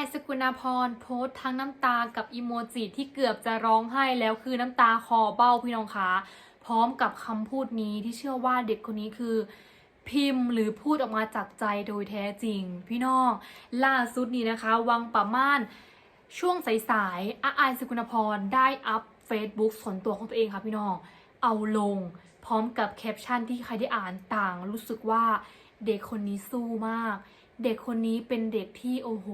ายสกุณาพรโพสต์ทั้งน้ำตากับอีโมจิที่เกือบจะร้องไห้แล้วคือน้ำตาคอเบ้าพี่น้องคะพร้อมกับคำพูดนี้ที่เชื่อว่าเด็กคนนี้คือ พิมพ์หรือพูดออกมาจากใจโดยแท้จริง พี่น้อง ล่าสุดนี้นะคะ วังประมาณช่วงสายๆอาอายสกุณาพรได้อัพ Facebook ส่วนตัวของตัวเองค่ะพี่น้อง เอาลง พร้อมกับแคปชั่นที่ใครได้อ่านต่างรู้สึกว่าเด็กคนนี้สู้มาก เด็กคนนี้เป็นเด็กที่โอ้โห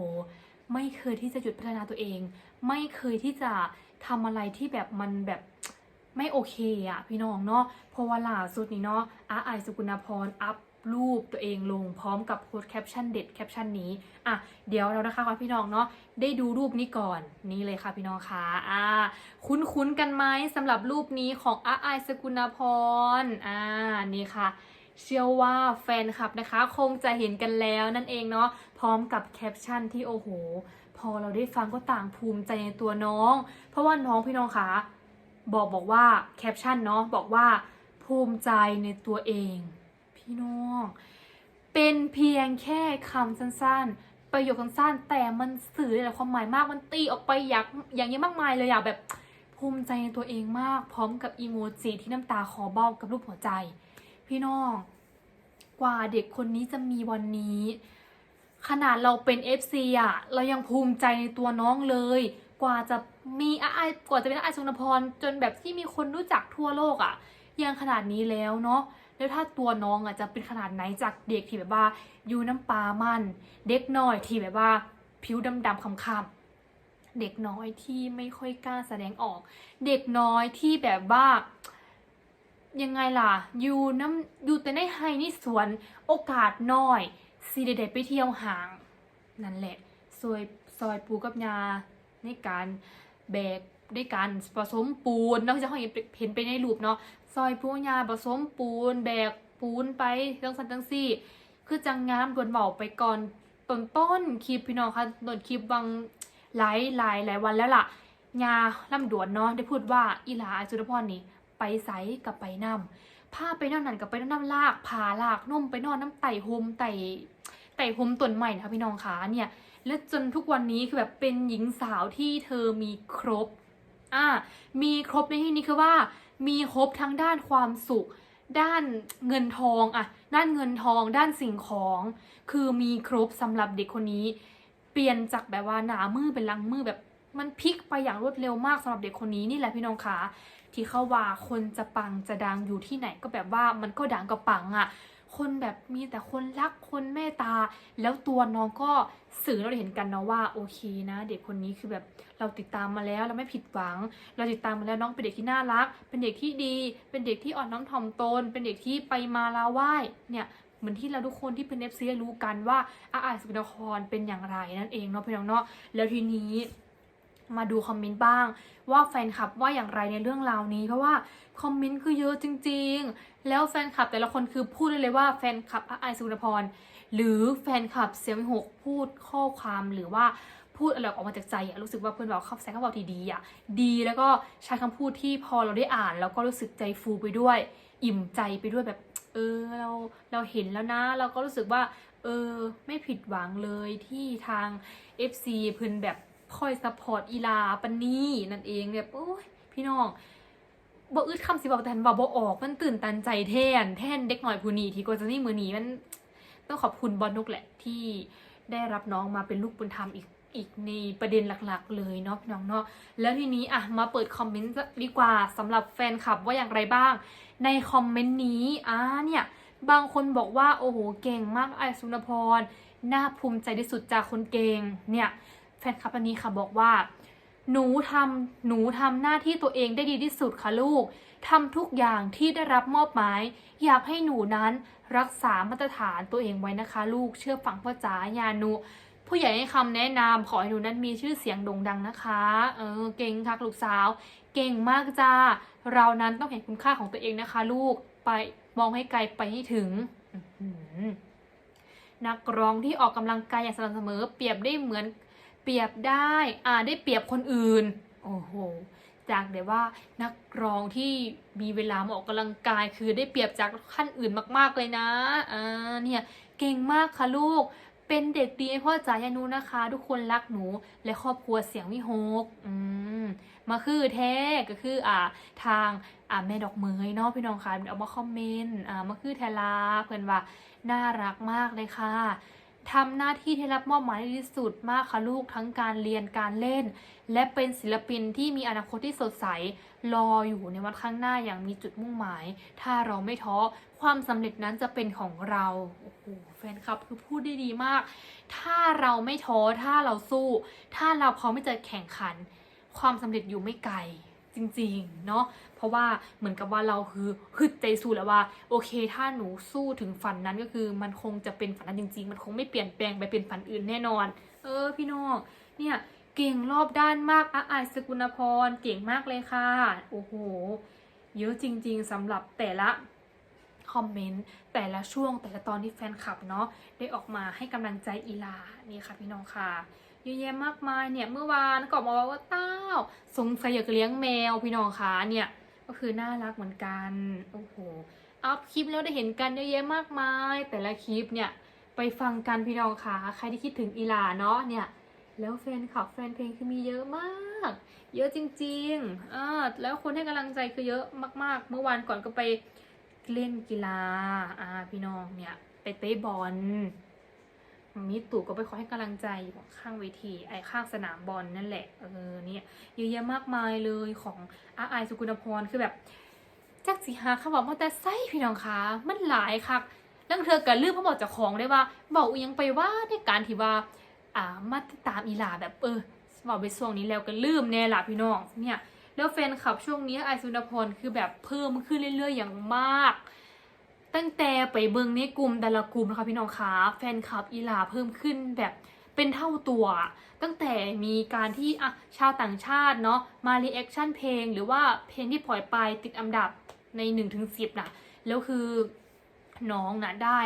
ไม่เคยที่จะหยุดพัฒนาตัวเอง ไม่เคยที่จะทำอะไรที่แบบมันแบบไม่โอเคอะพี่น้องเนาะเพราะว่าล่าสุดนี้เนาะอาไอสุกุณพรอัพรูปตัวเองลงพร้อมกับโพสแคปชั่นเด็ดแคปชั่นนี้ อะ เดี๋ยวเรานะคะพี่น้องเนาะได้ดูรูปนี้ก่อนนี่เลยค่ะพี่น้องคะอ่า คุ้นๆกันไหมสำหรับรูปนี้ของอาไอสกุณพรอ่านี่ค่ะ เชื่อว่าแฟนคลับนะคะ คงจะเห็นกันแล้วนั่นเองเนาะพร้อมกับแคปชั่นที่โอ้โห พอเราได้ฟังก็ต่างภูมิใจในตัวน้อง เพราะว่าน้องพี่น้องคะบอกบอกว่าแคปชั่นเนาะบอกว่า ภูมิใจในตัวเอง พี่น้อง เป็นเพียงแค่คำสั้นๆ ประโยคสั้นๆแต่มันสื่อหลายความหมายมากมันตีออกไปอย่างอย่างเงี้มากมายเลยอะแบบภูมิใจในตัวเองมาก พร้อมกับอีโมจิที่น้ำตาคอเบ้ากับรูปหัวใจ พี่น้อง กว่าเด็กคนนี้จะมีวันนี้ ขนาดเราเป็น FC อะเรายังภูมิใจในตัวน้องเลย กว่าจะมีอาไอกว่าจะเป็นอาไอสุนพร จนแบบที่มีคนรู้จักทั่วโลกอะยังขนาดนี้แล้วเนาะแล้วถ้าตัวน้องอะจะเป็นขนาดไหนจากเด็กที่แบบว่าอยู่น้ำปลามันเด็กน้อยที่แบบว่า ผิวดำๆคำๆเด็กน้อยที่ไม่ค่อยกล้าแสดงออก เด็กน้อยที่แบบว่า ยังไงล่ะ อยู่น้ำอยู่แต่ในไฮนี่สวนโอกาสน้อยสีเด็ดๆไปเที่ยวห่าง นั่นแหละซอยซอยปูกับยาในการแบกในการผสมปูนเนาะจะเขาเห็นเห็นไปในรูปเนาะซอยปูยาผสมปูน แบกปูนไปจังสันจังซี่ คือจังงามดวนเบาไปก่อนต้นต้นคลิปพี่น้องคะต้นคลิปบางหลายหลายหลายวันแล้วล่ะยาล่ำดวนเนาะได้พูดว่าอีหลาสุรพรนี่ ไปไสกับไปนำพาไปนอนนั่นกับไปนอนน้ำลากพาลากนุ่มไปนอนน้ำไต่โฮมไต่ไต่โฮมตนใหม่นะคะพี่น้องคะเนี่ยและจนทุกวันนี้คือแบบเป็นหญิงสาวที่เธอมีครบอ่ามีครบในที่นี้คือว่า มีครบทั้งด้านความสุข ด้านเงินทองอะด้านเงินทอง ด้านสิ่งของ คือมีครบสำหรับเด็กคนนี้ เปลี่ยนจากแบบว่าหนามือเป็นลังมือแบบ มันพลิกไปอย่างรวดเร็วมากสำหรับเด็กคนนี้นี่แหละพี่น้องคะที่เขาว่าคนจะปังจะดังอยู่ที่ไหนก็แบบว่ามันก็ดังกับปังอะ่ะคนแบบมีแต่คนรักคนเมตตา แล้วตัวน้องก็สื่อเราได้เห็นกันเนาะว่าโอเคนะ เด็กคนนี้คือแบบเราติดตามมาแล้วเราไม่ผิดหวัง เราติดตามมาแล้วน้องเป็นเด็กที่น่ารัก เป็นเด็กที่ดี เป็นเด็กที่อ่อนน้อมถ่อมตน เป็นเด็กที่ไปมาลาไหว้เนี่ยเหมือนที่เราทุกคนที่เป็นเอฟซีรู้กันว่าอาอาสุนครเป็นอย่างไรนั่นเองเนาะพี่น้องเนาะแล้วทีนี้ มาดูคอมเมนต์บ้าง ว่าแฟนคลับว่าอย่างไรในเรื่องราวนี้ เพราะว่าคอมเมนต์คือเยอะจริง ๆ แล้วแฟนคลับแต่ละคนคือพูดได้เลยว่าแฟนคลับไอสุนพรหรือแฟนคลับเสียงหกพูดข้อความหรือว่าพูดอะไรออกมาจากใจอะรู้สึกว่าเพื่อนบอกเขาใส่คำบอกทีดีอะดีแล้วก็ใช้คำพูดที่พอเราได้อ่านแล้วก็รู้สึกใจฟูไปด้วย อิ่มใจไปด้วยแบบ เออเราเราเห็นแล้วนะ เราก็รู้สึกว่า เออไม่ผิดหวังเลยที่ทาง FC เพิ่อนแบบ คอยซัพพอร์ตอีลาปันนี่นั่นเองแบบโอ้ยพี่น้องบ่อึดคำสิบอกแต่นบอกบ่ออกมันตื่นตันใจแทน แทนเด็กหน่อยผู้นี้ที่ก็จะนี่มือนี้มันต้องขอบคุณบอลนุกแหละที่ได้รับน้องมาเป็นลูกบุญธรรมอีกอีกในประเด็นหลักๆ เลยเนาะพี่น้องเนาะแล้วทีนี้อะมาเปิดคอมเมนต์ดีกว่าสำหรับแฟนคลับว่าอย่างไรบ้าง ในคอมเมนต์นี้อ่าเนี่ยบางคนบอกว่าโอ้โหเก่งมากไอสุนพรน่าภูมิใจที่สุดจากคนเก่งเนี่ย นคลับอันนี้ค่ะบอกว่า หนูทำหนูทำหน้าที่ตัวเองได้ดีที่สุดค่ะลูกทำทุกอย่างที่ได้รับมอบหมาย อยากให้หนูนั้นรักษามาตรฐานตัวเองไว้นะคะ ลูกเชื่อฟังพ่อจ๋าญาหนูผู้ใหญ่ให้คำแนะนำขอให้หนูนั้นมีชื่อเสียงโด่งดังนะคะ เออเก่งค่ะลูกสาว เก่งมากจ้า เรานั้นต้องเห็นคุณค่าของตัวเองนะคะ ลูกไปมองให้ไกลไปให้ถึงนักร้องที่ออกกำลังกายอย่างสม่ำเสมอ เปรียบได้เหมือน เปรียบได้อ่าได้เปรียบคนอื่น โอ้โห จากเดี๋ยวว่านักร้องที่มีเวลามาออกกำลังกายคือได้เปรียบจากขั้นอื่นมาก ๆเลยนะอ่าเนี่ยเก่งมากค่ะลูก เป็นเด็กดีพ่อจ๋ายานูนะคะ ทุกคนรักหนู และครอบครัวเสียงวิหกอืมมาคือแท้ก็คืออ่าทางอ่าแม่ดอกเมยเนาะพี่น้องค่ะเอามาคอมเมนต์อ่ามาคือแทลาเพื่อนว่าน่ารักมากเลยค่ะ ทำหน้าที่ที่รับมอบหมายได้ดีที่สุดมากค่ะลูกทั้งการเรียนการเล่น และเป็นศิลปินที่มีอนาคตที่สดใส รออยู่ในวันข้างหน้าอย่างมีจุดมุ่งหมาย ถ้าเราไม่ท้อความสำเร็จนั้นจะเป็นของเราโอ้โหแฟนคลับคือพูดได้ดีมาก ถ้าเราไม่ท้อถ้าเราสู้ ถ้าเราพร้อมที่จะแข่งขัน ความสำเร็จอยู่ไม่ไกลจริงๆ เนาะเพราะว่าเหมือนกับว่าเราคือฮึดใจสู้แล้วว่า โอเค ถ้าหนูสู้ถึงฝันนั้นก็คือ มันคงจะเป็นฝันนั้นจริง ๆ มันคงไม่เปลี่ยนแปลงไปเป็นฝันอื่นแน่นอน เออ พี่น้องเนี่ยเก่งรอบด้านมากอาอายสกุลพรเก่งมากเลยค่ะ โอ้โห เยอะจริง ๆสำหรับแต่ละคอมเมนต์แต่ละช่วงแต่ละตอนที่แฟนคลับเนาะได้ออกมาให้กำลังใจอีลานี่ค่ะพี่น้องค่ะเยอะแยะมากมายเนี่ยเมื่อวานก็ออกมาว่าว่าเต้าสงสัยอยากเลี้ยงแมวพี่น้องค่ะเนี่ย ก็คือน่ารักเหมือนกัน โอ้โห อัพคลิปแล้วได้เห็นกันเยอะแยะมากมาย แต่ละคลิปเนี่ย ไปฟังกันพี่น้องค่ะใครที่คิดถึงอีลาเนาะเนี่ย แล้วแฟนคลับแฟนเพลงคือมีเยอะมาก เยอะจริงๆอ่าแล้วคนให้กำลังใจคือเยอะมาก ๆ เมื่อวานก่อนก็ไปเล่นกีฬา อ่า พี่น้องเนี่ย ไปเตะบอล มีตู่ก็ไปขอให้กำลังใจอยู่ข้างเวที ไอ้ข้างสนามบอลนั่นแหละ เออเนี่ยเยอะแยะมากมายเลยของอาไอสุกุณพรคือแบบจักสิหาคำบอกมาแต่ไส้พี่น้องคะมันหลายคักแล้วเธอกับลืมเขาบอกเจากของได้ว่าบอกอยังไปว่าในการที่ว่าอ่ามาติดตามอีหลาแบบเออบอกไปช่วงนี้แล้วก็ลืมแน่ละพี่น้องเนี่ยแล้วแฟนคลับช่วงนี้ไอซุนพรคือแบบเพิ่มขึ้นเรื่อยๆอย่างมาก ตั้งแต่ไปเบิงในกลุ่มแต่ละกลุ่มนะคะพี่น้องคะแฟนคลับอีหลาเพิ่มขึ้นแบบเป็นเท่าตัว ตั้งแต่มีการที่อะชาวต่างชาติเนาะมารีแอคชั่นเพลง หรือว่าเพลงที่ปล่อยไปติดอันดับใน1นถึงสินะแล้วคือน้องนะได้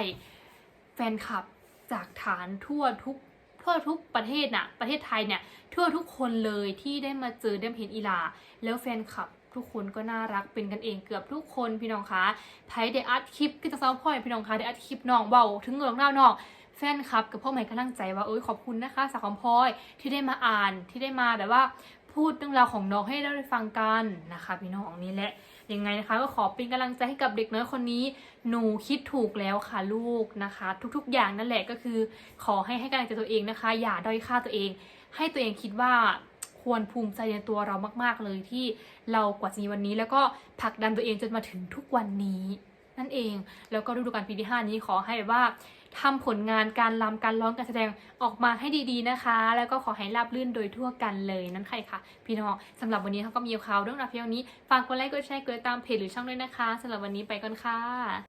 แฟนคลับจากฐานทั่วทุกทั่วทุกประเทศน่ะประเทศไทยเนี่ยทั่วทุกคนเลยที่ได้มาเจอได้มาเห็นอีหลา แล้วแฟนคลับ ทุกคนก็น่ารักเป็นกันเองเกือบทุกคนพี่น้องคะไทยได้อัดคลิปก็จะซ้อมพ่อยพี่น้องคะได้อัดคลิปน้องเบาถึงเงือกหน้าน้องแฟนคลับกับพ่อใหม่กำลังใจว่าเอ้ยขอบคุณนะคะสาวคอมพลอยที่ได้มาอ่านที่ได้มาแบบว่าพูดเรื่องราวของน้องให้เราได้ฟังกันนะคะ พี่น้องนี่แหละยังไงนะคะ ก็ขอเป็นกำลังใจให้กับเด็กน้อยคนนี้ หนูคิดถูกแล้วค่ะลูกนะคะ ทุกๆอย่างนั่นแหละก็คือ ขอให้ให้กำลังใจตัวเองนะคะ อย่าด้อยค่าตัวเอง ให้ตัวเองคิดว่า ควรภูมิใจในตัวเรามาก ๆ เลยที่เรากว่าจะมีวันนี้ แล้วก็ผลักดันตัวเองจนมาถึงทุกวันนี้ นั่นเอง แล้วก็ฤดูกาลปีที่ 5 นี้ขอให้ว่าทำผลงานการรำการร้องการแสดงออกมาให้ดีๆนะคะ แล้วก็ขอให้ราบรื่นโดยทั่วกันเลยนั่นใครค่ะ พี่น้องสำหรับวันนี้เขาก็มีข่าวเรื่องราวเพียงนี้ฝากกดไลค์กดแชร์กดติดตามเพจหรือช่องด้วยนะคะสำหรับวันนี้ไปก่อนค่ะ